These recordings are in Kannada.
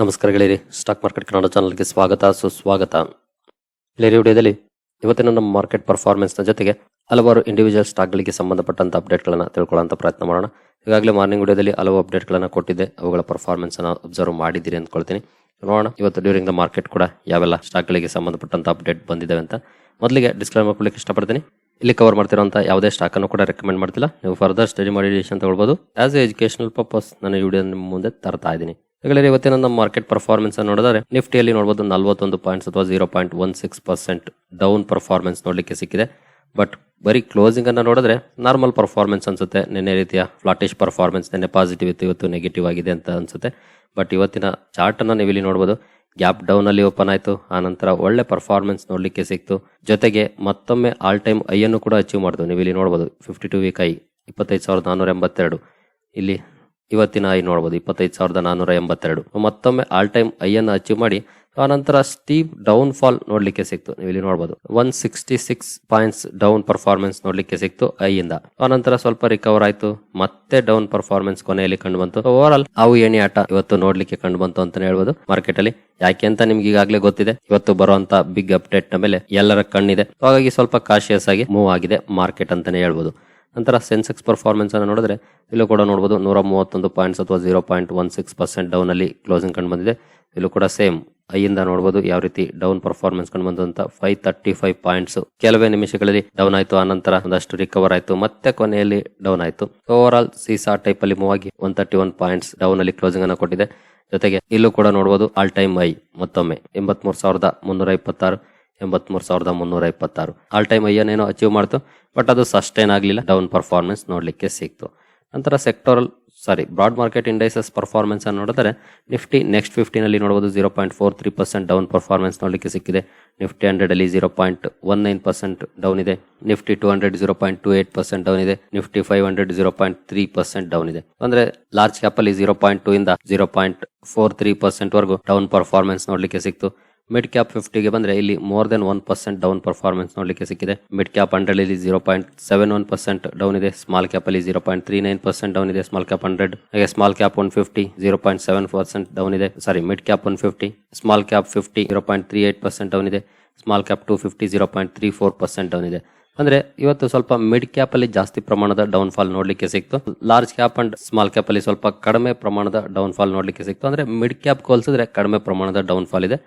ನಮಸ್ಕಾರ ಗೆಳೆಯರಿ ಸ್ಟಾಕ್ ಮಾರ್ಕೆಟ್ ಕನ್ನಡ ಚಾನಲ್ಗೆ ಸ್ವಾಗತ, ಸುಸ್ವಾಗತ. ಗೆಳೆಯರಿ, ವಿಡಿಯೋದಲ್ಲಿ ಇವತ್ತಿನ ನಮ್ಮ ಮಾರ್ಕೆಟ್ ಪರ್ಫಾರ್ಮೆನ್ಸ್ನ ಜೊತೆಗೆ ಹಲವಾರು ಇಂಡಿವಿಜುವಲ್ ಸ್ಟಾಕ್ಗಳಿಗೆ ಸಂಬಂಧಪಟ್ಟಂತ ಅಪ್ಡೇಟ್ಗಳನ್ನು ತಿಳ್ಕೊಳ್ಳೋಂಥ ಪ್ರಯತ್ನ ಮಾಡೋಣ. ಈಗಾಗಲೇ ಮಾರ್ನಿಂಗ್ ವಿಡಿಯೋದಲ್ಲಿ ಹಲವು ಅಪ್ಡೇಟ್ಗಳನ್ನು ಕೊಟ್ಟಿದ್ದೆ, ಅವುಗಳ ಪರ್ಫಾರ್ಮೆನ್ಸನ್ನು ಅಬ್ಸರ್ವ್ ಮಾಡಿದ್ದೀರಿ ಅಂದ್ಕೊಳ್ತೀನಿ. ನೋಡೋಣ, ಇವತ್ತು ಡ್ಯೂರಿಂಗ್ ದ ಮಾರ್ಕೆಟ್ ಕೂಡ ಯಾವೆಲ್ಲ ಸ್ಟಾಕ್ಗಳಿಗೆ ಸಂಬಂಧಪಟ್ಟಂಥ ಅಪ್ಡೇಟ್ ಬಂದಿದೆ ಅಂತ ಮೊದಲಿಗೆ ಡಿಸ್ಕ್ಲೈಮರ್ ಮಾಡ್ಲಿಕ್ಕೆ ಇಷ್ಟಪಡ್ತೀನಿ. ಇಲ್ಲಿ ಕವರ್ ಮಾಡ್ತಿರೋಂಥ ಯಾವುದೇ ಸ್ಟಾಕನ್ನು ಕೂಡ ರೆಕಮೆಂಡ್ ಮಾಡ್ತಿಲ್ಲ. ನೀವು ಫರ್ದರ್ ಸ್ಟಡಿ ಮಾಡಿ ಡಿಸಿಷನ್ ತಗೊಳ್ಬೋದು. ಆಸ್ ಎ ಎಜುಕೇಶನಲ್ ಪರ್ಪಸ್ ನಾನು ಈ ವಿಡಿಯೋ ನಿಮ್ಮ ಮುಂದೆ ತರ್ತಾ ಇದ್ದೀನಿ. ಈಗಾಗಲೇ ಇವತ್ತಿನ ನಮ್ಮ ಮಾರ್ಕೆಟ್ ಪರ್ಫಾರ್ಮೆನ್ಸ್ ಅನ್ನು ನೋಡಿದರೆ ನಿಫ್ಟಿಯಲ್ಲಿ ನೋಡಬಹುದು ನಲವತ್ತೊಂದು ಪಾಯಿಂಟ್ಸ್ ಅಥವಾ zero point one six percent down performance ನೋಡಲಿಕ್ಕೆ ಸಿಕ್ಕಿದೆ. ಬಟ್ ಬರೀ ಕ್ಲೋಸಿಂಗ್ ಅನ್ನು ನೋಡಿದ್ರೆ ನಾರ್ಮಲ್ ಪರ್ಫಾರ್ಮೆನ್ಸ್ ಅನ್ಸುತ್ತೆ. ನಿನ್ನೆ ರೀತಿಯ ಫ್ಲಾಟಿಶ್ ಪರ್ಫಾರ್ಮೆನ್ಸ್ ನಿನ್ನೆ ಪಾಸಿಟಿವ್ ಇತ್ತು, ಇವತ್ತು ನೆಗೆಟಿವ್ ಆಗಿದೆ ಅಂತ ಅನ್ಸುತ್ತೆ. ಬಟ್ ಇವತ್ತಿನ ಚಾರ್ಟ್ ಅನ್ನ ನೀವು ಇಲ್ಲಿ ನೋಡಬಹುದು ಗ್ಯಾಪ್ ಡೌನ್ ಅಲ್ಲಿ ಓಪನ್ ಆಯಿತು. ಆನಂತರ ನಂತರ ಒಳ್ಳೆ ಪರ್ಫಾರ್ಮೆನ್ಸ್ ನೋಡಲಿಕ್ಕೆ ಸಿಕ್ತು. ಜೊತೆಗೆ ಮತ್ತೊಮ್ಮೆ ಆಲ್ ಟೈಮ್ ಐ ಅನ್ನು ಕೂಡ ಅಚೀವ್ ಮಾಡಿದ್ವು ನೀವು ಇಲ್ಲಿ ನೋಡಬಹುದು ಫಿಫ್ಟಿ ಟು ವೀಕ್ ಐ ಇಪ್ಪತ್ತೈದು ಸಾವಿರದ ನಾನ್ನೂರ ಎಂಬತ್ತೆರಡು. ಇಲ್ಲಿ ಇವತ್ತಿನ ಐ ನೋಡಬಹುದು ಇಪ್ಪತ್ತೈದು ಸಾವಿರದ ನಾನ್ನೂರ ಎಂಬತ್ತೆರಡು. ಮತ್ತೊಮ್ಮೆ ಆಲ್ ಟೈಮ್ ಐ ಅನ್ನು ಅಚೀವ್ ಮಾಡಿ, ಆನಂತರ ಸ್ಟೀಪ್ ಡೌನ್ ಫಾಲ್ ನೋಡ್ಲಿಕ್ಕೆ ಸಿಕ್ತು. ನೀವು ಇಲ್ಲಿ ನೋಡಬಹುದು one sixty six points down performance ನೋಡ್ಲಿಕ್ಕೆ ಸಿಕ್ತು ಐ ಇಂದ. ಆನಂತರ ಸ್ವಲ್ಪ ರಿಕವರ್ ಆಯ್ತು, ಮತ್ತೆ ಡೌನ್ ಪರ್ಫಾರ್ಮೆನ್ಸ್ ಕೊನೆಯಲ್ಲಿ ಕಂಡು ಬಂತು. ಓವರ್ ಆಲ್ ಅವು ಏಣಿ ಆಟ ಇವತ್ತು ನೋಡ್ಲಿಕ್ಕೆ ಕಂಡು ಬಂತು ಅಂತಾನೆ ಹೇಳ್ಬೋದು. ಮಾರ್ಕೆಟ್ ಅಲ್ಲಿ ಯಾಕೆ ಅಂತ ನಿಮ್ಗೆ ಈಗಾಗಲೇ ಗೊತ್ತಿದೆ. ಇವತ್ತು ಬರುವಂತ ಬಿಗ್ ಅಪ್ಡೇಟ್ ಮೇಲೆ ಎಲ್ಲರ ಕಣ್ಣಿದೆ. ಹಾಗಾಗಿ ಸ್ವಲ್ಪ ಕಾಶಿಯಸ್ ಆಗಿ ಮೂವ್ ಆಗಿದೆ ಮಾರ್ಕೆಟ್ ಅಂತಾನೆ ಹೇಳ್ಬೋದು. ನಂತರ ಸೆನ್ಸೆಕ್ಸ್ ಪರ್ಫಾರ್ಮೆನ್ಸ್ ಅನ್ನು ನೋಡಿದ್ರೆ ಇಲ್ಲೂ ಕೂಡ ನೋಡಬಹುದು ನೂರ ಮೂವತ್ತೊಂದು ಪಾಯಿಂಟ್ಸ್ ಅಥವಾ zero point one six percent down ಅಲ್ಲಿ ಕ್ಲೋಸಿಂಗ್ ಕಂಡು ಬಂದಿದೆ. ಇಲ್ಲೂ ಕೂಡ ಸೇಮ್ ಐಯಿಂದ ನೋಡಬಹುದು ಯಾವ ರೀತಿ ಡೌನ್ ಪರ್ಫಾರ್ಮೆನ್ಸ್ ಕಂಡು ಬಂದಂತ ಫೈವ್ ತರ್ಟಿ ಫೈವ್ ಪಾಯಿಂಟ್ಸ್ ಕೆಲವೇ ನಿಮಿಷಗಳಲ್ಲಿ ಡೌನ್ ಆಯಿತು. ಆನಂತರ ನಂತರ ಒಂದಷ್ಟು ರಿಕವರ್ ಆಯಿತು. ಮತ್ತೆ ಕೊನೆಯಲ್ಲಿ ಡೌನ್ ಆಯಿತು. ಓವರ್ ಆಲ್ ಸೀಸಾ ಟೈಪ್ ಅಲ್ಲಿ ಮೂವ್ ಆಗಿ one thirty one points down ಅಲ್ಲಿ ಕ್ಲೋಸಿಂಗ್ ಅನ್ನು ಕೊಟ್ಟಿದೆ. ಜೊತೆಗೆ ಇಲ್ಲೂ ಕೂಡ ನೋಡಬಹುದು ಆಲ್ ಟೈಮ್ ಐ ಮತ್ತೊಮ್ಮೆ ಎಂಬತ್ಮೂರು ಸಾವಿರದ ಮುನ್ನೂರ ಇಪ್ಪತ್ತಾರು. ಎಂಬತ್ಮೂರು ಸಾವಿರದ ಮುನ್ನೂರ ಇಪ್ಪತ್ತಾರು. ಆಲ್ ಟೈಮ್ ಐಯನ್ನೇನೋ ಅಚೀವ್ ಮಾಡ್ತು ಬಟ್ ಅದು ಸಸ್ಟೈನ್ ಆಗಲಿಲ್ಲ. ಡೌನ್ ಪರ್ಫಾರ್ಮೆನ್ಸ್ ನೋಡಲಿಕ್ಕೆ ಸಿಕ್ತು. ನಂತರ sectoral sorry broad market indices performance ಅನ್ನು ನೋಡಿದ್ರೆ ನಿಫ್ಟಿ ನೆಕ್ಸ್ಟ್ ಫಿಫ್ಟಿನಲ್ಲಿ ನೋಡಬಹುದು zero point four three percent down performance ನೋಡಲಿಕ್ಕೆ ಸಿಕ್ಕಿದೆ. ನಿಫ್ಟಿ ಹಂಡ್ರೆಡ್ ಅಲ್ಲಿ zero point one nine percent down ಇದೆ. Nifty two hundred zero point two eight percent down ಇದೆ. Nifty five hundred zero point three percent down ಇದೆ. ಅಂದ್ರೆ ಲಾರ್ಜ್ ಕ್ಯಾಪ್ ಅಲ್ಲಿ ಜೀರೋ ಪಾಯಿಂಟ್ ಟೂ ಇಂದ zero point four three percent ವರೆಗೂ ಡೌನ್ ಪರ್ಫಾರ್ಮೆನ್ಸ್ ನೋಡಲಿಕ್ಕೆ ಸಿಕ್ತು. ಮಿಡ್ ಕ್ಯಾಪ್ ಫಿಫ್ಟಿಗೆ ಬಂದರೆ ಇಲ್ಲಿ more than one percent down performance ನೋಡಲಿಕ್ಕೆ ಸಿಕ್ಕಿದೆ. ಮಿಡ್ ಕ್ಯಾಪ್ ಹಂಡ್ರೆಡ್ ಇಲ್ಲಿ zero point seven one percent down ಇದೆ. ಸ್ಮಾಲ್ ಕ್ಯಾಪ್ ಅಲ್ಲಿ zero point three nine percent down ಇದೆ. ಸ್ಮಾಲ್ ಕ್ಯಾಪ್ ಹಂಡ್ರೆಡ್ ಹಾಗೆ small cap one fifty zero point seven percent down ಇದೆ. Sorry mid cap one fifty small cap fifty zero point three eight percent down ಇದೆ. Small cap two fifty zero point three four percent down ಇದೆ. ಅಂದ್ರೆ ಇವತ್ತು ಸ್ವಲ್ಪ ಮಿಡ್ ಕ್ಯಾಪ್ ಅಲ್ಲಿ ಜಾಸ್ತಿ ಪ್ರಮಾಣದ ಡೌನ್ ಫಾಲ್ ನೋಡ್ಲಿಕ್ಕೆ ಸಿಕ್ತು. Large cap and small cap ಅಲ್ಲಿ ಸ್ವಲ್ಪ ಕಡಿಮೆ ಪ್ರಮಾಣದ ಡೌನ್ ಫಾಲ್ ನೋಡ್ಲಿಕ್ಕೆ ಸಿಕ್ತು. ಅಂದ್ರೆ ಮಿಡ್ ಕ್ಯಾಪ್ ಹೋಲಿಸಿದ್ರೆ ಕಡಿಮೆ ಪ್ರಮಾಣದ ಡೌನ್ ಫಾಲ್ ಇದೆ.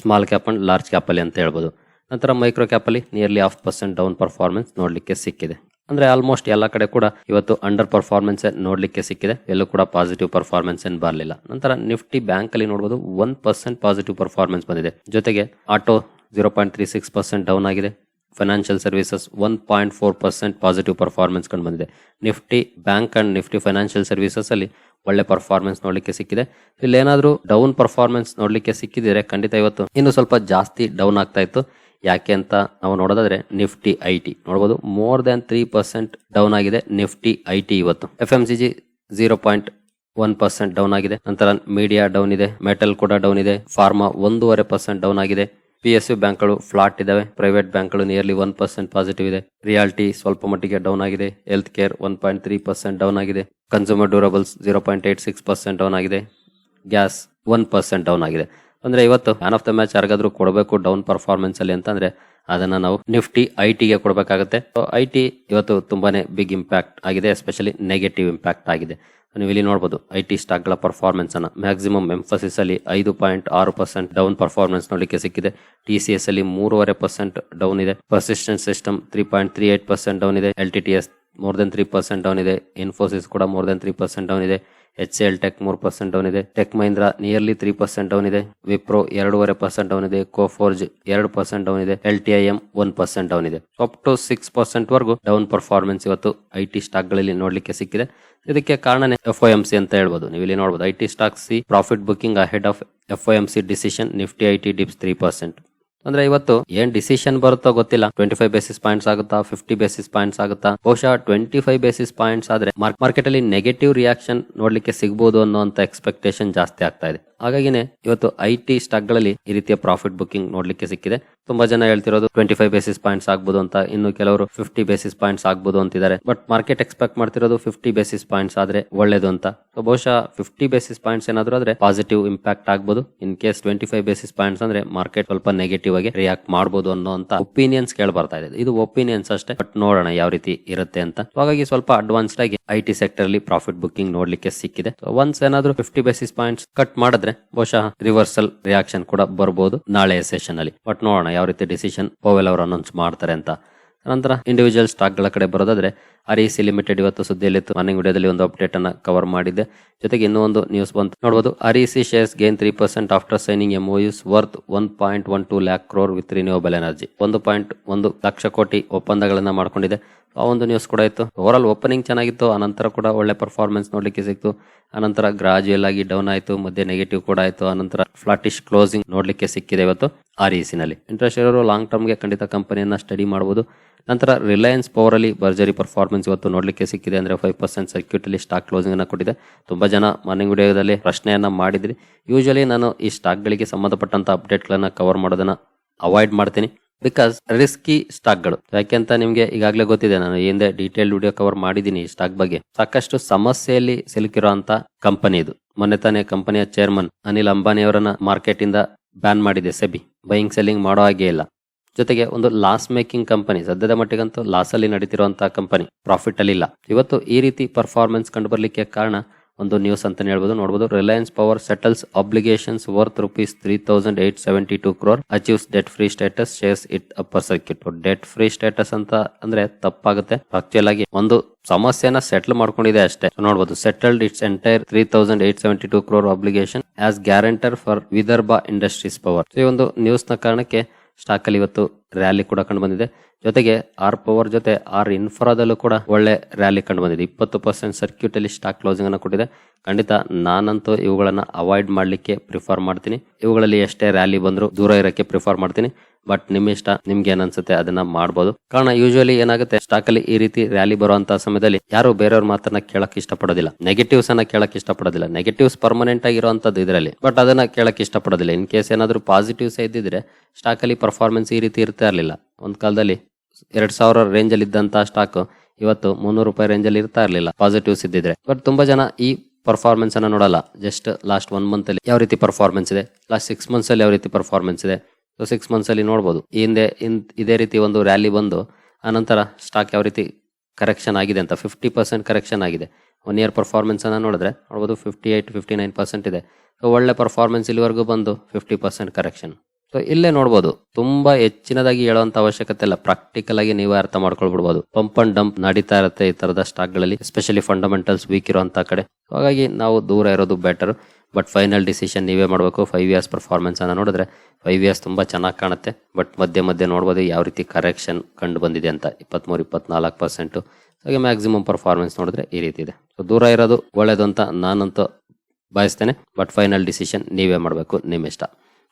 ಸ್ಮಾಲ್ ಕ್ಯಾಪ್ ಅಂಡ್ ಲಾರ್ಜ್ ಕ್ಯಾಪಲ್ಲಿ ಅಂತ ಹೇಳ್ಬೋದು. ನಂತರ micro ಕ್ಯಾಪಲ್ಲಿ nearly half percent down performance ನೋಡಲಿಕ್ಕೆ ಸಿಕ್ಕಿದೆ. ಅಂದರೆ ಆಲ್ಮೋಸ್ಟ್ ಎಲ್ಲ ಕಡೆ ಕೂಡ ಇವತ್ತು ಅಂಡರ್ ಪರ್ಫಾರ್ಮೆನ್ಸ್ ನೋಡಲಿಕ್ಕೆ ಸಿಕ್ಕಿದೆ. ಎಲ್ಲೂ ಕೂಡ ಪಾಸಿಟಿವ್ ಪರ್ಫಾರ್ಮೆನ್ಸ್ ಏನು ಬರಲಿಲ್ಲ. ನಂತರ ನಿಫ್ಟಿ ಬ್ಯಾಂಕಲ್ಲಿ ನೋಡ್ಬೋದು ಒನ್ ಪರ್ಸೆಂಟ್ ಪಾಸಿಟಿವ್ ಪರ್ಫಾರ್ಮೆನ್ಸ್ ಬಂದಿದೆ. ಜೊತೆಗೆ auto zero point three six percent down ಆಗಿದೆ. Financial services one point four percent positive performance ಕಂಡು ಬಂದಿದೆ. Nifty bank and Nifty financial services ಅಲ್ಲಿ ಒಳ್ಳೆ ಪರ್ಫಾರ್ಮೆನ್ಸ್ ನೋಡ್ಲಿಕ್ಕೆ ಸಿಕ್ಕಿದೆ. ಇಲ್ಲಿ ಏನಾದರೂ ಡೌನ್ ಪರ್ಫಾರ್ಮೆನ್ಸ್ ನೋಡ್ಲಿಕ್ಕೆ ಸಿಕ್ಕಿದ್ರೆ ಖಂಡಿತ ಇವತ್ತು ಇನ್ನು ಸ್ವಲ್ಪ ಜಾಸ್ತಿ ಡೌನ್ ಆಗ್ತಾ ಇತ್ತು. ಯಾಕೆ ಅಂತ ನಾವು ನೋಡೋದಾದ್ರೆ ನಿಫ್ಟಿ ಐ ಟಿ ನೋಡಬಹುದು more than three percent down ಆಗಿದೆ ನಿಫ್ಟಿ ಐ ಟಿ ಇವತ್ತು. F M C G zero point one percent down ಆಗಿದೆ. ನಂತರ ಮೀಡಿಯಾ ಡೌನ್ ಇದೆ ಮೆಟಲ್ ಕೂಡ ಡೌನ್ ಇದೆ ಫಾರ್ಮಾ ಒಂದೂವರೆ ಪರ್ಸೆಂಟ್ ಡೌನ್ ಆಗಿದೆ. ಪಿ ಎಸ್ ಯು ಬ್ಯಾಂಕ್ಗಳು ಫ್ಲಾಟ್ ಇದಾವೆ. ಪ್ರೈವೇಟ್ ಬ್ಯಾಂಕ್ಗಳು ನಿಯರ್ಲಿ ಒನ್ ಪರ್ಸೆಂಟ್ ಪಾಸಿಟಿವ್ ಇದೆ. ರಿಯಾಲಿಟಿ ಸ್ವಲ್ಪ ಮಟ್ಟಿಗೆ ಡೌನ್ ಆಗಿದೆ. Health care one point three percent down ಆಗಿದೆ. Consumer durables zero point eight six percent down ಆಗಿದೆ. ಗ್ಯಾಸ್ ಒನ್ ಪರ್ಸೆಂಟ್ ಡೌನ್ ಆಗಿದೆ. ಅಂದ್ರೆ ಇವತ್ತು ಮ್ಯಾನ್ ಆಫ್ ದ ಮ್ಯಾಚ್ ಯಾರಿಗಾದ್ರೂ ಕೊಡಬೇಕು ಡೌನ್ ಪರ್ಫಾರ್ಮೆನ್ಸ್ ಅಲ್ಲಿ ಅಂತಂದ್ರೆ ಅದನ್ನ ನಾವು ನಿಫ್ಟಿ ಐ ಟಿಗೆ ಕೊಡಬೇಕಾಗುತ್ತೆ. ಐ ಟಿ ಇವತ್ತು ತುಂಬಾನೇ ಬಿಗ್ ಇಂಪ್ಯಾಕ್ಟ್ ಆಗಿದೆ ಎಸ್ಪೆಷಲಿ ನೆಗೆಟಿವ್ ಇಂಪ್ಯಾಕ್ಟ್ ಆಗಿದೆ. ನೀವು ಇಲ್ಲಿ ನೋಡಬಹುದು ಐ ಟಿ ಸ್ಟಾಕ್ಗಳ ಪರ್ಫಾರ್ಮೆನ್ಸ್ ಅನ್ನ ಮ್ಯಾಕ್ಸಿಮಮ್ ಎಂಫಸಿಸ್ ಅಲ್ಲಿ ಐದು ಪಾಯಿಂಟ್ ಆರು ಪರ್ಸೆಂಟ್ ಡೌನ್ ಪರ್ಫಾರ್ಮೆನ್ಸ್ ನೋಡಲಿಕ್ಕೆ ಸಿಕ್ಕಿದೆ. ಟಿ ಸಿ ಎಸ್ ಅಲ್ಲಿ ಮೂರುವರೆ ಪರ್ಸೆಂಟ್ ಡೌನ್ ಇದೆ. Persistent System three point three eight percent down ಇದೆ. L T T S more than three percent down ಇದೆ. ಇನ್ಫೋಸಿಸ್ ಕೂಡ more than three percent down ಇದೆ. ಎಚ್ ಎಲ್ ಟೆಕ್ ಮೂರು ಪರ್ಸೆಂಟ್ ಡೌನ್ ಇದೆ. Tech Mahindra nearly three percent down ಇದೆ. ವಿಪ್ರೋ ಎರಡೂವರೆ ಪರ್ಸೆಂಟ್ ಡೌನ್ ಇದೆ. ಕೋಫೋರ್ಜ್ ಎರಡು ಪರ್ಸೆಂಟ್ ಡೌನ್ ಇದೆ. L T I M one percent down ಇದೆ. ಅಪ್ ಟು ಸಿಕ್ಸ್ ಪರ್ಸೆಂಟ್ ವರೆಗೂ ಡೌನ್ ಪರ್ಫಾರ್ಮೆನ್ಸ್ ಇವತ್ತು ಐ ಟಿ ಸ್ಟಾಕ್ಗಳಲ್ಲಿ ನೋಡ್ಲಿಕ್ಕೆ ಸಿಕ್ಕಿದೆ. ಇದಕ್ಕೆ ಕಾರಣ ಎಫ್ ಎಂ ಸಿ ಅಂತ ಹೇಳ್ಬೋದು. ನೀವು ಇಲ್ಲಿ ನೋಡಬಹುದು I T stocks profit booking ahead of F M C decision Nifty I T dips three percent. ಅಂದ್ರೆ ಇವತ್ತು ಏನ್ ಡಿಸಿಷನ್ ಬರುತ್ತೋ ಗೊತ್ತಿಲ್ಲ. ಟ್ವೆಂಟಿ ಫೈವ್ ಬೇಸಿಸ್ ಪಾಯಿಂಟ್ಸ್ ಆಗುತ್ತಾ ಫಿಫ್ಟಿ ಬೇಸಿಸ್ ಪಾಯಿಂಟ್ಸ್ ಆಗುತ್ತಾ? ಬಹುಶಃ ಟ್ವೆಂಟಿ ಫೈವ್ ಬೇಸಿಸ್ ಪಾಯಿಂಟ್ಸ್ ಆದ್ರೆ ಮಾರ್ಕೆಟ್ ಅಲ್ಲಿ ನೆಗೆಟಿವ್ ರಿಯಾಕ್ಷನ್ ನೋಡ್ಲಿಕ್ಕೆ ಸಿಗಬಹುದು ಅನ್ನೋಂತ ಎಕ್ಸ್ಪೆಕ್ಟೇಷನ್ ಜಾಸ್ತಿ ಆಗ್ತಾ ಇದೆ. ಹಾಗಾಗಿನೇ ಇವತ್ತು ಐ ಟಿ ಸ್ಟಾಕ್ಗಳಲ್ಲಿ ಈ ರೀತಿಯ ಪ್ರಾಫಿಟ್ ಬುಕಿಂಗ್ ನೋಡ್ಲಿಕ್ಕೆ ಸಿಕ್ಕಿದೆ. ತುಂಬಾ ಜನ ಹೇಳ್ತಿರೋದು ಟ್ವೆಂಟಿ ಫೈವ್ ಬೇಸಿಸ್ ಪಾಯಿಂಟ್ಸ್ ಆಗ್ಬೋದು ಅಂತ. ಇನ್ನು ಕೆಲವರು ಫಿಫ್ಟಿ ಬೇಸಿಸ್ ಪಾಯಿಂಟ್ಸ್ ಆಗ್ಬೋದು ಅಂತಿದ್ದಾರೆ. ಬಟ್ ಮಾರ್ಕೆಟ್ ಎಕ್ಸ್ಪೆಕ್ಟ್ ಮಾಡ್ತಿರೋದು ಫಿಫ್ಟಿ ಬೇಸಿಸ್ ಪಾಯಿಂಟ್ಸ್ ಆದ್ರೆ ಒಳ್ಳೇದು ಅಂತ. ಬಹುಶಃ ಫಿಫ್ಟಿ ಬೇಸಿಸ್ ಪಾಯಿಂಟ್ಸ್ ಏನಾದ್ರು ಆದ್ರೆ ಪಾಸಿಟಿವ್ ಇಂಪ್ಯಾಕ್ಟ್ ಆಗ್ಬೋದು. In case twenty five basis points ಅಂದ್ರೆ ಮಾರ್ಕೆಟ್ ಸ್ವಲ್ಪ ನೆಗೆಟಿವ್ ಆಗಿ ರಿಯಾಕ್ಟ್ ಮಾಡಬಹುದು ಅನ್ನೋ ಅಂತ ಒಪಿನಿಯನ್ಸ್ ಕೇಳಿ ಬರ್ತಾ ಇದೆ. ಇದು ಒಪಿನಿಯನ್ಸ್ ಅಷ್ಟೇ ಬಟ್ ನೋಡೋಣ ಯಾವ ರೀತಿ ಇರುತ್ತೆ ಅಂತ. ಹಾಗಾಗಿ ಸ್ವಲ್ಪ ಅಡ್ವಾನ್ಸ್ಡ್ ಆಗಿ ಐ ಟಿ ಸೆಕ್ಟರ್ ಅಲ್ಲಿ ಪ್ರಾಫಿಟ್ ಬುಕಿಂಗ್ ನೋಡ್ಲಿಕ್ಕೆ ಸಿಕ್ಕಿದೆ. ಒನ್ಸ್ ಏನಾದ್ರು ಫಿಫ್ಟಿ ಬೇಸಿಸ್ ಪಾಯಿಂಟ್ಸ್ ಕಟ್ ಮಾಡಿದ್ರೆ ಬಹುಶಃ ರಿವರ್ಸಲ್ ರಿಯಾಕ್ಷನ್ ಕೂಡ ಬರ್ಬೋದು ನಾಳೆ ಸೆಷನ್ ಅಲ್ಲಿ. ಬಟ್ ನೋಡೋಣ ಯಾವ ರೀತಿ ಡಿಸಿಷನ್ ಪೋವೆಲ್ ಅವರು ಅನೌನ್ಸ್ ಮಾಡ್ತಾರೆ ಅಂತ. ನಂತರ ಇಂಡಿವಿಜುವಲ್ ಸ್ಟಾಕ್ಗಳ ಕಡೆ ಬರೋದಾದ್ರೆ ಆರ್ ಇ ಸಿ ಲಿಮಿಟೆಡ್ ಇವತ್ತು ಸುದ್ದಿಯಲ್ಲಿತ್ತು. ಮಾರ್ನಿಂಗ್ ವಿಡಿಯೋದಲ್ಲಿ ಒಂದು ಅಪ್ಡೇಟ್ ಅನ್ನ ಕವರ್ ಮಾಡಿದ್ದೆ. ಜೊತೆಗೆ ಇನ್ನೂ ಒಂದು ನ್ಯೂಸ್ ಬಂತು. ನೋಡಬಹುದು R E C shares gain three percent after signing MOUs worth one point one two lakh crore with renewable energy ಒಂದು ಪಾಯಿಂಟ್ ಒಂದು ಲಕ್ಷ ಕೋಟಿ ಒಪ್ಪಂದಗಳನ್ನ ಮಾಡ್ಕೊಂಡಿದೆ. ಆ ಒಂದು ನ್ಯೂಸ್ ಕೂಡ ಇತ್ತು. ಓವರ್ ಓಪನಿಂಗ್ ಚೆನ್ನಾಗಿತ್ತು ಆನಂತರ ಕೂಡ ಒಳ್ಳೆ ಪರ್ಫಾರ್ಮೆನ್ಸ್ ನೋಡ್ಲಿಕ್ಕೆ ಸಿಕ್ತು. ಆನಂತರ ಗ್ರಾಜುಯಲ್ ಆಗಿ ಡೌನ್ ಆಯಿತು, ಮಧ್ಯೆ ನೆಗೆಟಿವ್ ಕೂಡ ಆಯಿತು ಆನಂತರ ಫ್ಲಾಟಿಶ್ ಕ್ಲೋಸಿಂಗ್ ನೋಡ್ಲಿಕ್ಕೆ ಸಿಕ್ಕಿದೆ ಇವತ್ತು ಆರ್ ಇ ನಲ್ಲಿ. ಇಂಟ್ರೆಸ್ಟ್ ಇರೋರು ಲಾಂಗ್ ಟರ್ಮ್ಗೆ ಖಂಡಿತ ಕಂಪನಿಯನ್ನು ಸ್ಟಡಿ ಮಾಡಬಹುದು ನಂತರ ರಿಲಯನ್ಸ್ ಪವರ್ ಅಲ್ಲಿ ಭರ್ಜರಿ ಪರ್ಫಾರ್ಮೆನ್ಸ್ ಇವತ್ತು ನೋಡಲಿಕ್ಕೆ ಸಿಕ್ಕಿದೆ, ಅಂದ್ರೆ ಫೈವ್ ಪರ್ಸೆಂಟ್ ಸರ್ಕ್ಯೂಟ್ ಅಲ್ಲಿ ಸ್ಟಾಕ್ ಕ್ಲೋಸಿಂಗ್ ಅನ್ನ ಕೊಟ್ಟಿದೆ. ತುಂಬಾ ಜನ ಮಾರ್ನಿಂಗ್ ವಿಡಿಯೋದಲ್ಲಿ ಪ್ರಶ್ನೆಯನ್ನ ಮಾಡಿದ್ರಿ. ಯೂಶಲಿ ನಾನು ಈ ಸ್ಟಾಕ್ ಗಳಿಗೆ ಸಂಬಂಧಪಟ್ಟಂತ ಅಪ್ಡೇಟ್ ಗಳನ್ನ ಕವರ್ ಮಾಡೋದನ್ನ ಅವಾಯ್ಡ್ ಮಾಡ್ತೀನಿ. ಬಿಕಾಸ್ ರಿಸ್ಕಿ ಸ್ಟಾಕ್ಗಳು ಯಾಕೆಂತ ನಿಮ್ಗೆ ಈಗಾಗಲೇ ಗೊತ್ತಿದೆ, ನಾನು ಹಿಂದೆ ಡೀಟೇಲ್ ವಿಡಿಯೋ ಕವರ್ ಮಾಡಿದ್ದೀನಿ ಸ್ಟಾಕ್ ಬಗ್ಗೆ. ಸಾಕಷ್ಟು ಸಮಸ್ಯೆಯಲ್ಲಿ ಸಿಲುಕಿರುವಂತ ಕಂಪನಿ ಇದು. ಮೊನ್ನೆ ತಾನೇ ಕಂಪನಿಯ ಚೇರ್ಮನ್ ಅನಿಲ್ ಅಂಬಾನಿ ಅವರನ್ನ ಮಾರ್ಕೆಟ್ ಇಂದ ಬ್ಯಾನ್ ಮಾಡಿದೆ ಸೆಬಿ. ಬೈಯಿಂಗ್ ಸೆಲ್ಲಿಂಗ್ ಮಾಡೋ ಹಾಗೆ ಇಲ್ಲ. ಜೊತೆಗೆ ಒಂದು ಲಾಸ್ ಮೇಕಿಂಗ್ ಕಂಪನಿ ಸದ್ಯದ ಮಟ್ಟಿಗಂತೂ ಲಾಸ್ ಅಲ್ಲಿ ನಡೀತಿರುವಂತಹ ಕಂಪನಿ ಪ್ರಾಫಿಟ್ ಅಲ್ಲಿ ಇಲ್ಲ. ಇವತ್ತು ಈ ರೀತಿ ಪರ್ಫಾರ್ಮೆನ್ಸ್ ಕಂಡು ಬರಲಿಕ್ಕೆ ಕಾರಣ ಒಂದು ನ್ಯೂಸ್ ಅಂತಾನೆ ಹೇಳ್ಬೋದು. ನೋಡಬಹುದು Reliance Power settles obligations worth rupees three thousand eight seventy two crore achieves debt free status shares hit upper circuit debt free status ಅಂತ ಅಂದ್ರೆ ತಪ್ಪಾಗುತ್ತೆ. ಆಕ್ಚುಲ್ ಆಗಿ ಒಂದು ಸಮಸ್ಯೆನ ಸೆಟಲ್ ಮಾಡ್ಕೊಂಡಿದೆ ಅಷ್ಟೇ. ನೋಡಬಹುದು settled its entire three thousand eight seventy two crore obligation as guarantor for Vidarbha Industries Power ಈ ಒಂದು ನ್ಯೂಸ್ನ ಕಾರಣಕ್ಕೆ ಸ್ಟಾಕ್ ಅಲ್ಲಿ ಇವತ್ತು ರ್ಯಾಲಿ ಕೂಡ ಕಂಡು ಬಂದಿದೆ. ಜೊತೆಗೆ ಆರ್ ಪವರ್ ಜೊತೆ ಆರ್ ಇನ್ಫ್ರಾದಲ್ಲೂ ಕೂಡ ಒಳ್ಳೆ ರ್ಯಾಲಿ ಕಂಡು ಬಂದಿದೆ. ಇಪ್ಪತ್ತು ಪರ್ಸೆಂಟ್ ಸರ್ಕ್ಯೂಟ್ ಅಲ್ಲಿ ಸ್ಟಾಕ್ ಕ್ಲೋಸಿಂಗ್ ಅನ್ನು ಕೊಟ್ಟಿದೆ. ಖಂಡಿತ ನಾನಂತೂ ಇವುಗಳನ್ನು ಅವಾಯ್ಡ್ ಮಾಡಲಿಕ್ಕೆ ಪ್ರಿಫರ್ ಮಾಡ್ತೀನಿ. ಇವುಗಳಲ್ಲಿ ಎಷ್ಟೇ ರ್ಯಾಲಿ ಬಂದರೂ ದೂರ ಇರೋಕ್ಕೆ ಪ್ರಿಫರ್ ಮಾಡ್ತೀನಿ. ಬಟ್ ನಿಮ್ಮ ಇಷ್ಟ, ನಿಮ್ಗೆ ಏನನ್ಸುತ್ತೆ ಅದನ್ನ ಮಾಡ್ಬೋದು. ಕಾರಣ ಯೂಶುವಲಿ ಏನಾಗುತ್ತೆ ಸ್ಟಾಕ್ ಅಲ್ಲಿ ಈ ರೀತಿ ರ್ಯಾಲಿ ಬರುವಂತ ಸಮಯದಲ್ಲಿ ಯಾರು ಬೇರೆಯವ್ರ ಮಾತನ್ನ ಕೇಳಕ್ ಇಷ್ಟಪಡೋದಿಲ್ಲ. ನೆಗೆಟಿವ್ಸ್ ಅನ್ನ ಕೇಳಕ್ ಇಷ್ಟಪಡೋದಿಲ್ಲ. ನೆಗೆಟಿವ್ಸ್ ಪರ್ಮನೆಂಟ್ ಆಗಿರುವಂತದ್ದು ಇದರಲ್ಲಿ. ಬಟ್ ಅದನ್ನ ಕೇಳಕ್ ಇಷ್ಟಪಡೋದಿಲ್ಲ. ಇನ್ ಕೇಸ್ ಏನಾದರೂ ಪಾಸಿಟಿವ್ಸ್ ಇದ್ದಿದ್ರೆ ಸ್ಟಾಕ್ ಅಲ್ಲಿ ಪರ್ಫಾರ್ಮೆನ್ಸ್ ಈ ರೀತಿ ಇರ್ತಾ ಇರಲಿಲ್ಲ. ಒಂದ್ ಕಾಲದಲ್ಲಿ ಎರಡ್ ಸಾವಿರ ರೇಂಜ್ ಅಲ್ಲಿ ಇದ್ದಂತ ಸ್ಟಾಕ್ ಇವತ್ತು ಮುನ್ನೂರು ರೂಪಾಯಿ ರೇಂಜ್ ಅಲ್ಲಿ ಇರ್ತಾ ಇರಲಿಲ್ಲ. ಪಾಸಿಟಿವ್ಸ್ ಇದ್ದಿದ್ರೆ. ಬಟ್ ತುಂಬಾ ಜನ ಈ ಪರ್ಫಾರ್ಮೆನ್ಸ್ ಅನ್ನ ನೋಡಲ್ಲ. ಜಸ್ಟ್ ಲಾಸ್ಟ್ ಒನ್ ಮಂತ್ ಅಲ್ಲಿ ಯಾವ ರೀತಿ ಪರ್ಫಾರ್ಮೆನ್ಸ್ ಇದೆ? ಲಾಸ್ಟ್ ಸಿಕ್ಸ್ ಮಂತ್ಸ್ ಅಲ್ಲಿ ಯಾವ ರೀತಿ ಪರ್ಫಾರ್ಮೆನ್ಸ್ ಇದೆ? ಸೊ ಸಿಕ್ಸ್ ಮಂತ್ಸ್ ಅಲ್ಲಿ ನೋಡಬಹುದು ಹಿಂದೆ ಇದೇ ರೀತಿ ಒಂದು ರ್ಯಾಲಿ ಬಂದು ಆನಂತರ ಸ್ಟಾಕ್ ಯಾವ ರೀತಿ ಕರೆಕ್ಷನ್ ಆಗಿದೆ ಅಂತ ಫಿಫ್ಟಿ ಪರ್ಸೆಂಟ್ ಕರೆಕ್ಷನ್ ಆಗಿದೆ. ಒನ್ ಇಯರ್ ಪರ್ಫಾರ್ಮೆನ್ಸ್ ಅನ್ನ ನೋಡಿದ್ರೆ ನೋಡಬಹುದು fifty eight fifty nine percent ಇದೆ. ಸೊ ಒಳ್ಳೆ ಪರ್ಫಾರ್ಮೆನ್ಸ್ ಇಲ್ಲಿವರೆಗೂ ಬಂದು ಫಿಫ್ಟಿ ಪರ್ಸೆಂಟ್ ಕರೆಕ್ಷನ್ ಸೊ ಇಲ್ಲೇ ನೋಡ್ಬೋದು. ತುಂಬಾ ಹೆಚ್ಚಿನದಾಗಿ ಹೇಳುವಂತ ಅವಶ್ಯಕತೆ ಇಲ್ಲ. ಪ್ರಾಕ್ಟಿಕಲ್ ಆಗಿ ನೀವೇ ಅರ್ಥ ಮಾಡ್ಕೊಳ್ಬಿಡ್ಬೋದು. ಪಂಪ್ ಅಂಡ್ ಡಂಪ್ ನಡೀತಾ ಇರುತ್ತೆ ಈ ತರದ ಸ್ಟಾಕ್ಗಳಲ್ಲಿ ಎಸ್ಪೆಷಲಿ ಫಂಡಮೆಂಟಲ್ಸ್ ವೀಕ್ ಇರುವಂತ ಕಡೆ. ಹಾಗಾಗಿ ನಾವು ದೂರ ಇರೋದು ಬೆಟರ್ ಬಟ್ ಫೈನಲ್ ಡಿಸಿಷನ್ ನೀವೇ ಮಾಡಬೇಕು. ಫೈವ್ ಇಯರ್ಸ್ ಪರ್ಫಾರ್ಮೆನ್ಸ್ ಅನ್ನ ನೋಡಿದ್ರೆ ಫೈವ್ ಇಯರ್ಸ್ ತುಂಬಾ ಚೆನ್ನಾಗಿ ಕಾಣುತ್ತೆ. ಬಟ್ ಮಧ್ಯೆ ಮಧ್ಯೆ ನೋಡ್ಬೋದು ಯಾವ ರೀತಿ ಕರೆಕ್ಷನ್ ಕಂಡು ಬಂದಿದೆ ಅಂತ. ಇಪ್ಪತ್ಮೂರು, ಇಪ್ಪತ್ನಾಲ್ಕು ಪರ್ಸೆಂಟ್ ಹಾಗೆ ಮ್ಯಾಕ್ಸಿಮಮ್ ಪರ್ಫಾರ್ಮೆನ್ಸ್ ನೋಡಿದ್ರೆ ಈ ರೀತಿ ಇದೆ. ಸೊ ದೂರ ಇರೋದು ಒಳ್ಳೇದು ಅಂತ ನಾನಂತೂ ಬಯಸ್ತೇನೆ ಬಟ್ ಫೈನಲ್ ಡಿಸಿಷನ್ ನೀವೇ ಮಾಡಬೇಕು. ನಿಮ್ಮ ಇಷ್ಟ.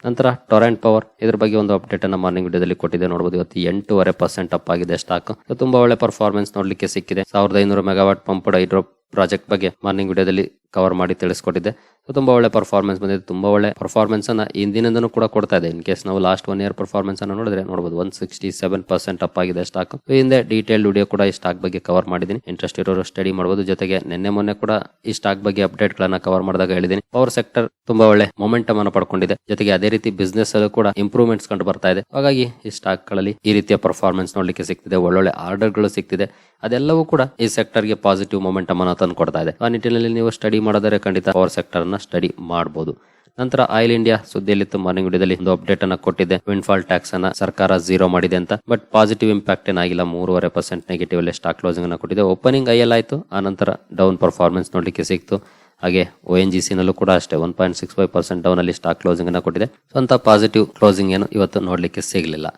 ನಂತರ ಟೊರೆಂಟ್ ಪವರ್ ಇದ್ರ ಬಗ್ಗೆ ಒಂದು ಅಪ್ಡೇಟ್ ಅನ್ನ ಮಾರ್ನಿಂಗ್ ವಿಡಿಯೋದಲ್ಲಿ ಕೊಟ್ಟಿದೆ ನೋಡಬಹುದು ಇವತ್ತು ಎಂಟೂವರೆ ಪರ್ಸೆಂಟ್ ಅಪ್ ಆಗಿದೆ ಸ್ಟಾಕ್ ತುಂಬಾ ಒಳ್ಳೆ ಪರ್ಫಾರ್ಮೆನ್ಸ್ ನೋಡ್ಲಿಕ್ಕೆ ಸಿಕ್ಕಿದೆ. ಸಾವಿರದ ಐನೂರು ಮೆಗಾವಾಟ್ ಪಂಪ್ಡ್ ಹೈಡ್ರೋ ಪ್ರಾಜೆಕ್ಟ್ ಬಗ್ಗೆ ಮಾರ್ನಿಂಗ್ ವಿಡಿಯೋದಲ್ಲಿ ಕವರ್ ಮಾಡಿ ತಿಳಿಸ್ಕೊಟ್ಟಿದ್ದೆ. ಸೊ ತುಂಬಾ ಒಳ್ಳೆ ಪರ್ಫಾರ್ಮೆನ್ಸ್ ಬಂದಿದೆ. ತುಂಬಾ ಒಳ್ಳೆ ಪರ್ಫಾರ್ಮೆನ್ಸ್ ಅನ್ನ ಹಿಂದಿನಿಂದನೂ ಕೂಡ ಕೊಡ್ತಾ ಇದೆ. ಇನ್ ಕೇಸ್ ನಾವು ಲಾಸ್ಟ್ ಒನ್ ಇಯರ್ ಪರ್ಫಾರ್ಮೆನ್ಸ್ ಅನ್ನ ನೋಡಿದ್ರೆ ನೋಡಬಹುದು one sixty seven percent up ಆಗಿದೆ ಸ್ಟಾಕ್ ಹಿಂದೆ ಡೀಟೇಲ್ ವಿಡಿಯೋ ಕೂಡ ಈ ಸ್ಟಾಕ್ ಬಗ್ಗೆ ಕವರ್ ಮಾಡಿದ್ದೀನಿ. ಇಂಟ್ರೆಸ್ಟ್ ಇರೋರು ಸ್ಟಡಿ ಮಾಡಬಹುದು ಜೊತೆಗೆ ನಿನ್ನೆ ಮೊನ್ನೆ ಕೂಡ ಈ ಸ್ಟಾಕ್ ಬಗ್ಗೆ ಅಪ್ಡೇಟ್ ಗಳನ್ನ ಕವರ್ ಮಾಡಿದಾಗ ಹೇಳಿದ್ದೀನಿ. ಪವರ್ ಸೆಕ್ಟರ್ ತುಂಬಾ ಒಳ್ಳೆ ಮೊಮೆಂಟಮ್ ಅನ್ನು ಪಡ್ಕೊಂಡಿದೆ. ಜೊತೆಗೆ ಅದೇ ರೀತಿ ಬಿಸ್ನೆಸ್ ಅಲ್ಲೂ ಕೂಡ ಇಂಪ್ರೂವ್ಮೆಂಟ್ಸ್ ಕಂಡು ಬರ್ತಾ ಇದೆ. ಹಾಗಾಗಿ ಈ ಸ್ಟಾಕ್ಗಳಲ್ಲಿ ಈ ರೀತಿಯ ಪರ್ಫಾರ್ಮೆನ್ಸ್ ನೋಡ್ಲಿಕ್ಕೆ ಸಿಗ್ತಿದೆ. ಒಳ್ಳೊಳ್ಳೆ ಆರ್ಡರ್ಗಳು ಸಿಗ್ತಿದೆ. ಅದೆಲ್ಲವೂ ಕೂಡ ಈ ಸೆಕ್ಟರ್ಗೆ ಪಾಸಿಟಿವ್ ಮೊಮೆಂಟಮ್ ಅನ್ನು ತಂದು ಕೊಡ್ತಾ ಇದೆ. ಆ ನಿಟ್ಟಿನಲ್ಲಿ ನೀವು ಸ್ಟಡಿ ಮಾಡಿದರೆ ಖಂಡಿತ ಪವರ್ ಸೆಕ್ಟರ್ ಅನ್ನ ಸ್ಟಡಿ ಮಾಡಬಹುದು ನಂತರ ಆಯಿಲ್ ಇಂಡಿಯಾ ಸುದ್ದಿಯಲ್ಲಿತ್ತು ಮಾರ್ನಿಂಗ್ ವಿಡಿಯೋದಲ್ಲಿ ಒಂದು ಅಪ್ಡೇಟ್ ಅನ್ನ ಕೊಟ್ಟಿದೆ. ವಿಂಡ್ಫಾಲ್ ಟ್ಯಾಕ್ಸ್ ಅನ್ನ ಸರ್ಕಾರ ಝೀರೋ ಮಾಡಿದೆ ಅಂತ. ಬಟ್ ಪಾಸಿಟಿವ್ ಇಂಪ್ಯಾಕ್ಟ್ ಏನಾಗಿಲ್ಲ. ಮೂರುವರೆ ಪರ್ಸೆಂಟ್ ನೆಗೆಟಿವ್ ಅಲ್ಲಿ ಸ್ಟಾಕ್ ಕ್ಲೋಸಿಂಗ್ ಅನ್ನ ಕೊಟ್ಟಿದೆ. ಓಪನಿಂಗ್ ಐಎಲ್ ಆಯಿತು. ಆ ನಂತರ ಡೌನ್ ಪರ್ಫಾರ್ಮೆನ್ಸ್ ನೋಡಲಿಕ್ಕೆ ಸಿಕ್ತು. ಹಾಗೆ ಒ ಎನ್ ಜಿ ನಲ್ಲೂ ಕೂಡ ಅಷ್ಟೇ. One point six five percent down ಅಲ್ಲಿ ಸ್ಟಾಕ್ ಕ್ಲೋಸಿಂಗ್ ಅನ್ನ ಕೊಟ್ಟಿದೆ. ಸ್ವಂತ ಪಾಸಿಟಿವ್ ಕ್ಲೋಸಿಂಗ್ ಏನು ಇವತ್ತು ನೋಡಲಿಕ್ಕೆ ಸಿಗಲಿಲ್ಲ.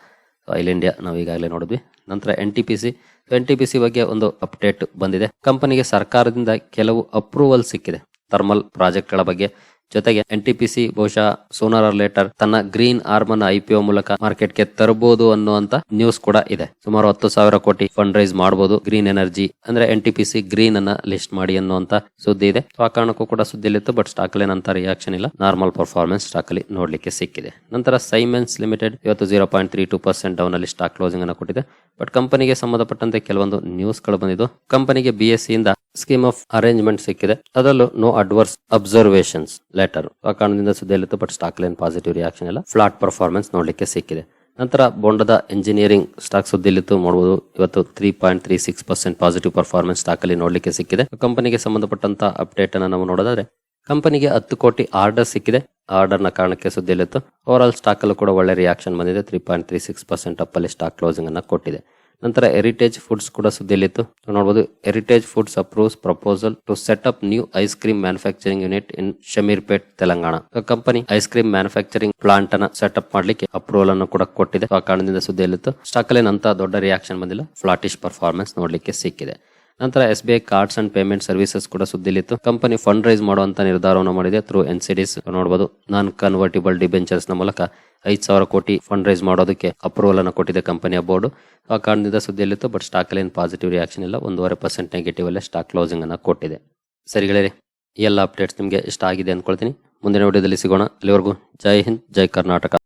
ಆಯಿಲ್ ಇಂಡಿಯಾ ನಾವು ಈಗಾಗಲೇ ನೋಡಿದ್ವಿ. ನಂತರ N T P C N T P C ಬಗ್ಗೆ ಒಂದು ಅಪ್ಡೇಟ್ ಬಂದಿದೆ. ಕಂಪನಿಗೆ ಸರ್ಕಾರದಿಂದ ಕೆಲವು ಅಪ್ರೂವಲ್ ಸಿಕ್ಕಿದೆ. ಥರ್ಮಲ್ ಪ್ರಾಜೆಕ್ಟ್ಗಳ ಬಗ್ಗೆ. ಜೊತೆಗೆ ಎನ್ ಟಿ ಪಿ ಸಿ, ಬಹುಶಃ ಸೋನಾರ್ ಲೇಟರ್, ತನ್ನ ಗ್ರೀನ್ ಆರ್ಮ್ ಅನ್ನು ಐಪಿಒ ಮೂಲಕ ಮಾರ್ಕೆಟ್ಗೆ ತರಬಹುದು ಅನ್ನುವಂತ ನ್ಯೂಸ್ ಕೂಡ ಇದೆ. ಸುಮಾರು ಹತ್ತು ಸಾವಿರ ಕೋಟಿ ಫಂಡ್ ರೈಸ್ ಮಾಡಬಹುದು ಗ್ರೀನ್ ಎನರ್ಜಿ, ಅಂದ್ರೆ N T P C green ಅನ್ನ ಲಿಸ್ಟ್ ಮಾಡಿ ಅನ್ನುವಂತ ಸುದ್ದಿ ಇದೆ. ಆ ಕಾರಣಕ್ಕೂ ಕೂಡ ಸುದ್ದಿಲಿತ್ತು ಬಟ್ ಸ್ಟಾಕ್ ಅಲ್ಲಿ ನಂತರ ರಿಯಾಕ್ಷನ್ ಇಲ್ಲ. ನಾರ್ಮಲ್ ಪರ್ಫಾರ್ಮೆನ್ಸ್ ಸ್ಟಾಕ್ ಅಲ್ಲಿ ನೋಡ್ಲಿಕ್ಕೆ ಸಿಕ್ಕಿದೆ. ನಂತರ ಸೈಮೆನ್ಸ್ ಲಿಮಿಟೆಡ್ ಇವತ್ತು zero point three two percent down ಅಲ್ಲಿ ಸ್ಟಾಕ್ ಕ್ಲೋಸಿಂಗ್ ಅನ್ನು ಕೊಟ್ಟಿದೆ. ಬಟ್ ಕಂಪನಿಗೆ ಸಂಬಂಧಪಟ್ಟಂತೆ ಕೆಲವೊಂದು ನ್ಯೂಸ್ಗಳು ಬಂದಿದ್ದು, ಕಂಪನಿಗೆ ಬಿ ಎಸ್ ಇಂದ ಸ್ಕೀಮ್ ಆಫ್ ಅರೇಂಜ್ಮೆಂಟ್ ಸಿಕ್ಕಿದೆ. ಅದರಲ್ಲೂ ನೋ ಅಡ್ವರ್ಸ್ ಅಬ್ಸರ್ವೇಷನ್ಸ್ ಲೆಟರ್. ಆ ಕಾರಣದಿಂದ ಸುದ್ದಿಯಲ್ಲಿತ್ತು but stock line positive reaction ಎಲ್ಲ ಫ್ಲಾಟ್ ಪರ್ಫಾರ್ಮೆನ್ಸ್ ನೋಡಲಿಕ್ಕೆ ಸಿಕ್ಕಿದೆ. ನಂತರ ಬೊಂಡದ ಇಂಜಿನಿಯರಿಂಗ್ ಸ್ಟಾಕ್ ಸುದ್ದಿಲಿತ್ತು ನೋಡಬಹುದು ಇವತ್ತು three point three six percent positive performance stock ಅಲ್ಲಿ ನೋಡಲಿಕ್ಕೆ ಸಿಕ್ಕಿದೆ. ಕಂಪನಿಗೆ ಸಂಬಂಧಪಟ್ಟಂತ ಅಪ್ಡೇಟ್ ಅನ್ನು ನಾವು ನೋಡೋದಾದ್ರೆ, ಕಂಪನಿಗೆ ಹತ್ತು ಕೋಟಿ ಆರ್ಡರ್ ಸಿಕ್ಕಿದೆ. ಆರ್ಡರ್ನ ಕಾರಣಕ್ಕೆ ಸುದ್ದಿಯಲ್ಲಿತ್ತು. ಓವರ್ ಆಲ್ ಸ್ಟಾಕ್ ಅಲ್ಲೂ ಕೂಡ ಒಳ್ಳೆ ರಿಯಾಕ್ಷನ್ ಬಂದಿದೆ. Three point three six percent up ಅಲ್ಲಿ ಸ್ಟಾಕ್ ಕ್ಲೋಸಿಂಗ್ ಅನ್ನ ಕೊಟ್ಟಿದೆ. ನಂತರ ಹೆರಿಟೇಜ್ ಫುಡ್ಸ್ ಕೂಡ ಸುದ್ದಿಯಲ್ಲಿತ್ತು. ನೋಡಬಹುದು Heritage Foods approves proposal to set up new ice cream manufacturing unit in Shamirpet Telangana company ice cream manufacturing plant ಅನ್ನ ಸೆಟ್ ಅಪ್ ಮಾಡ್ಲಿಕ್ಕೆ ಅಪ್ರೂವಲ್ ಅನ್ನು ಕೂಡ ಕೊಟ್ಟಿದೆ. ಆ ಕಾರಣದಿಂದ ಸುದ್ದಿಯಲ್ಲಿತ್ತು. ಸ್ಟಾಕ್ ಅಲ್ಲಿ ನಂತರ ದೊಡ್ಡ ರಿಯಾಕ್ಷನ್ ಬಂದಿಲ್ಲ. ಫ್ಲಾಟಿಶ್ ಪರ್ಫಾರ್ಮೆನ್ಸ್ ನೋಡ್ಲಿಕ್ಕೆ ಸಿಕ್ಕಿದೆ. ನಂತರ S B I cards and payment services ಕೂಡ ಸುದ್ದಿಲಿತ್ತು. ಕಂಪನಿ ಫಂಡ್ ರೈಸ್ ಮಾಡುವಂತ ನಿರ್ಧಾರವನ್ನು ಮಾಡಿದೆ ಥ್ರೂ ಎನ್ ಸಿಡಿಸ್ ನೋಡಬಹುದು ನಾನ್ ಕನ್ವರ್ಟಿಬಲ್ ಡಿಬೆಂಚರ್ಸ್ನ ಮೂಲಕ ಐದು ಸಾವಿರ ಕೋಟಿ ಫಂಡ್ ರೈಸ್ ಮಾಡೋದಕ್ಕೆ ಅಪ್ರೂವಲ್ ಅನ್ನು ಕೊಟ್ಟಿದೆ ಕಂಪನಿಯ ಬೋರ್ಡ್. ಆ ಕಾರಣದಿಂದ ಸುದ್ದಿಯಲ್ಲಿತ್ತು ಬಟ್ ಸ್ಟಾಕ್ ಅಲ್ಲಿ ಪಾಸಿಟಿವ್ ರಿಯಾಕ್ಷನ್ ಇಲ್ಲ. ಒಂದೂವರೆ ಪರ್ಸೆಂಟ್ ನೆಗೆಟಿವ್ ಅಲ್ಲೇ ಸ್ಟಾಕ್ ಕ್ಲೋಸಿಂಗ್ ಅನ್ನು ಕೊಟ್ಟಿದೆ. ಸರಿಗಳೇ ಎಲ್ಲ ಅಪ್ಡೇಟ್ಸ್ ನಿಮಗೆ ಇಷ್ಟ ಆಗಿದೆ ಅನ್ಕೊಳ್ತೀನಿ. ಮುಂದಿನ ವಿಡಿಯೋದಲ್ಲಿ ಸಿಗೋಣ. ಅಲ್ಲಿವರೆಗೂ ಜೈ ಹಿಂದ್, ಜೈ ಕರ್ನಾಟಕ.